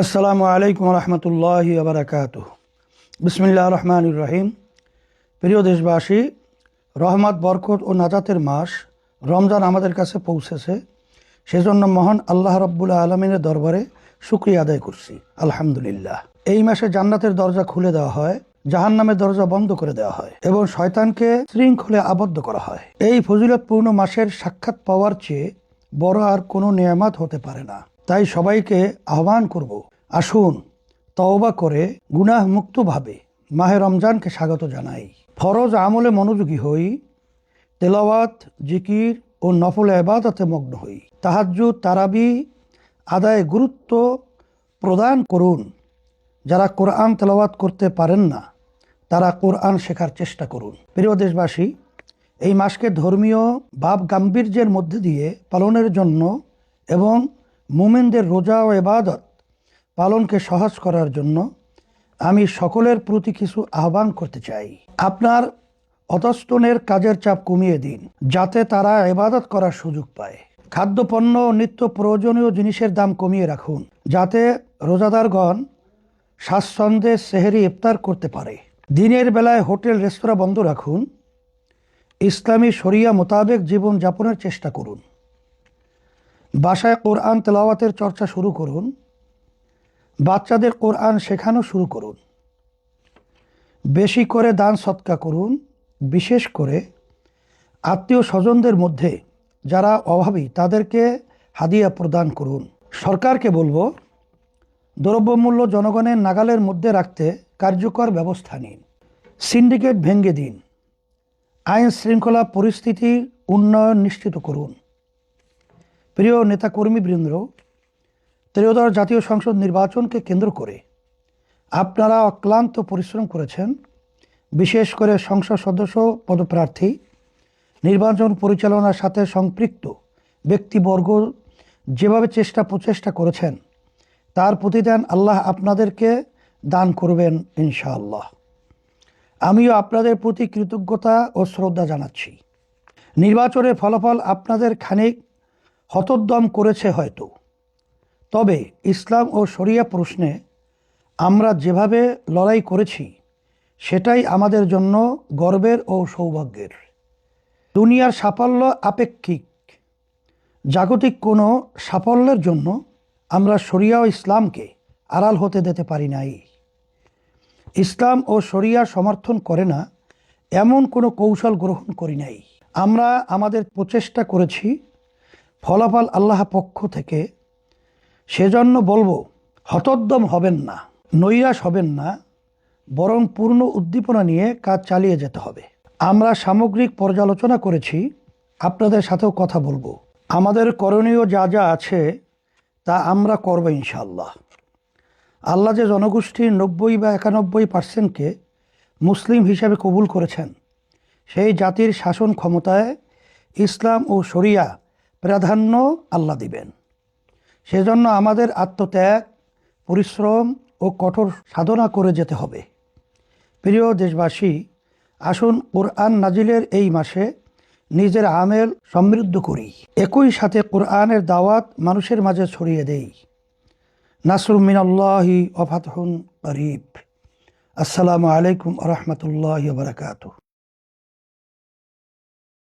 আসসালামু আলাইকুম রহমতুল্লাহ আবরাকাত বিসমিল্লা রহমান রহিম। প্রিয় দেশবাসী, রহমত, বরকত ও নাজাতের মাস রমজান আমাদের কাছে পৌঁছেছে। সেজন্য মহান আল্লাহ রব্বুল আলমিনের দরবারে শুক্রিয়া আদায় করছি। আলহামদুলিল্লাহ। এই মাসে জান্নাতের দরজা খুলে দেওয়া হয়, জাহান্নামের দরজা বন্ধ করে দেওয়া হয় এবং শয়তানকে শৃঙ্খলে আবদ্ধ করা হয়। এই ফজিলতপূর্ণ মাসের সাক্ষাৎ পাওয়ার চেয়ে বড় আর কোনো নিয়ামত হতে পারে না। তাই সবাইকে আহ্বান করব। আসুন, তওবা করে গুনাহ মুক্তভাবে মাহে রমজানকে স্বাগত জানাই। ফরজ আমলে মনোযোগী হই, তেলাওয়াত, জিকির ও নফল এবাদতে মগ্ন হই। তাহাজ্জু তারাবি আদায় গুরুত্ব প্রদান করুন। যারা কোরআন তেলাওয়াত করতে পারেন না, তারা কোরআন শেখার চেষ্টা করুন। প্রিয় দেশবাসী, এই মাসকে ধর্মীয় ভাব গাম্ভীর্যের মধ্যে দিয়ে পালনের জন্য এবং মুমিনদের রোজা ও এবাদত পালনকে সহজ করার জন্য আমি সকলের প্রতি কিছু আহ্বান করতে চাই। আপনার অতস্তনের কাজের চাপ কমিয়ে দিন, যাতে তারা এবাদত করার সুযোগ পায়। খাদ্যপণ্য ও নিত্য প্রয়োজনীয় জিনিসের দাম কমিয়ে রাখুন, যাতে রোজাদারগণ স্বাচ্ছন্দ্যে সেহেরি ইফতার করতে পারে। দিনের বেলায় হোটেল, রেস্তোরাঁ বন্ধ রাখুন। ইসলামী শরিয়া মোতাবেক জীবন যাপনের চেষ্টা করুন। বাসায় কোরআন তেলাওয়াতের চর্চা শুরু করুন, বাচ্চাদের কোরআন শেখানো শুরু করুন, বেশি করে দান সৎকা করুন, বিশেষ করে আত্মীয় স্বজনদের মধ্যে যারা অভাবী তাদেরকে হাদিয়া প্রদান করুন। সরকারকে বলব, দ্রব্যমূল্য জনগণের নাগালের মধ্যে রাখতে কার্যকর ব্যবস্থা নিন। সিন্ডিকেট ভেঙে দিন। আইন শৃঙ্খলা পরিস্থিতির উন্নয়ন নিশ্চিত করুন। প্রিয় নেতাকর্মীবৃন্দ ত্রয়োদশ জাতীয় সংসদ নির্বাচনকে কেন্দ্র করে আপনারা অক্লান্ত পরিশ্রম করেছেন। বিশেষ করে সংসদ সদস্য, পদপ্রার্থী, নির্বাচন পরিচালনার সাথে সম্পৃক্ত ব্যক্তিবর্গ যেভাবে চেষ্টা প্রচেষ্টা করেছেন, তার প্রতিদান আল্লাহ আপনাদেরকে দান করবেন ইনশাআল্লাহ। আমিও আপনাদের প্রতি কৃতজ্ঞতা ও শ্রদ্ধা জানাচ্ছি। নির্বাচনের ফলাফল আপনাদের খানিক হতোদ্যম করেছে হয়তো। তবে ইসলাম ও শরিয়া প্রশ্নে আমরা যেভাবে লড়াই করেছি, সেটাই আমাদের জন্য গর্বের ও সৌভাগ্যের। দুনিয়ার সাফল্য আপেক্ষিক। জাগতিক কোনো সাফল্যের জন্য আমরা শরিয়া ও ইসলামকে আড়াল হতে দিতে পারি নাই। ইসলাম ও শরিয়া সমর্থন করে না, এমন কোনো কৌশল গ্রহণ করি নাই। আমরা আমাদের প্রচেষ্টা করেছি ফলাফল আল্লাহ পক্ষ থেকে, সেজন্য বলব, হতোদ্যম হবেন না নৈরাশ হবেন না, বরং পূর্ণ উদ্দীপনা নিয়ে কাজ চালিয়ে যেতে হবে। আমরা সামগ্রিক পর্যালোচনা করেছি, আপনাদের সাথেও কথা বলব। আমাদের করণীয় যা যা আছে, তা আমরা করব ইনশাল্লাহ আল্লাহ যে জনগোষ্ঠীর নব্বই বা একানব্বই পার্সেন্টকে মুসলিম হিসাবে কবুল করেছেন, সেই জাতির শাসন ক্ষমতায় ইসলাম ও শরিয়া প্রাধান্য আল্লাহ দিবেন। সেজন্য আমাদের আত্মত্যাগ, পরিশ্রম ও কঠোর সাধনা করে যেতে হবে। প্রিয় দেশবাসী, আসুন কোরআন নাজিলের এই মাসে নিজের আমেল সমৃদ্ধ করি। একই সাথে কোরআনের দাওয়াত মানুষের মাঝে ছড়িয়ে দেই। নাসরুম মিনাল্লাহি ওফাতহুন করিব। আসসালামু আলাইকুম রহমতুল্লাহ বারকাতুহ।